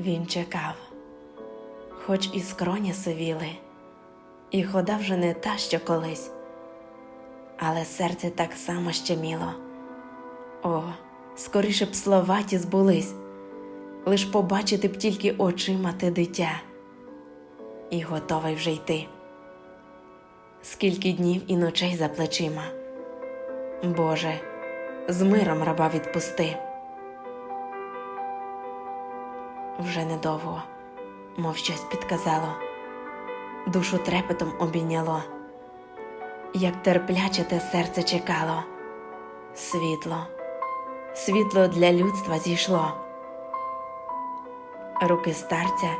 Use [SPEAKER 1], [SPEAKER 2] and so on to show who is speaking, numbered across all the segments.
[SPEAKER 1] Він чекав, хоч і скроні сивіли, і хода вже не та, що колись, але серце так само щеміло. О, скоріше б слова ті збулись, лиш побачити б тільки очима те дитя, і готовий вже йти. Скільки днів і ночей за плечима. Боже, з миром раба відпусти. Вже недовго, мов щось підказало, душу трепетом обійняло, як терпляче те серце чекало, світло, світло для людства зійшло. Руки старця,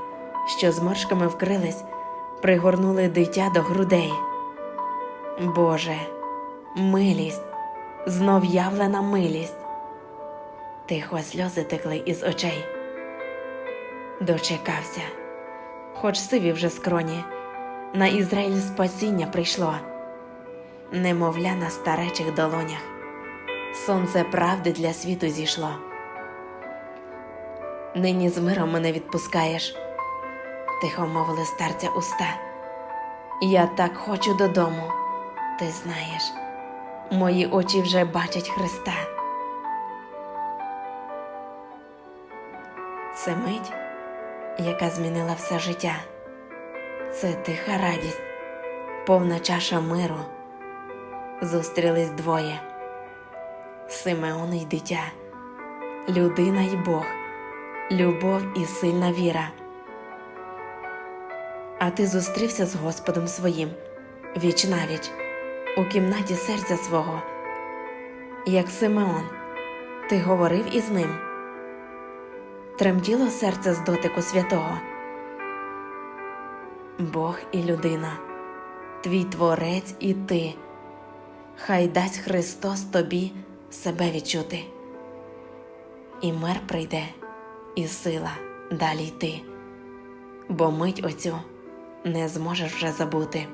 [SPEAKER 1] що зморшками вкрились, пригорнули дитя до грудей. Боже, милість, знов явлена милість. Тихо сльози текли із очей. Дочекався, хоч сиві вже скроні, на Ізраїль спасіння прийшло, немовля на старечих долонях, сонце правди для світу зійшло. Нині з миром мене відпускаєш, тихо мовили старця уста. Я так хочу додому, ти знаєш, мої очі вже бачать Христа. Це мить, яка змінила все життя. Це тиха радість, повна чаша миру. Зустрілись двоє Симеон і дитя, людина й Бог, любов і сильна віра. А ти зустрівся з Господом своїм віч навіч у кімнаті серця свого, як Симеон, ти говорив із ним. Тремтіло серце з дотику святого. Бог і людина, твій творець і ти, хай дасть Христос тобі себе відчути, і мир прийде, і сила далі йти, бо мить оцю не зможеш вже забути.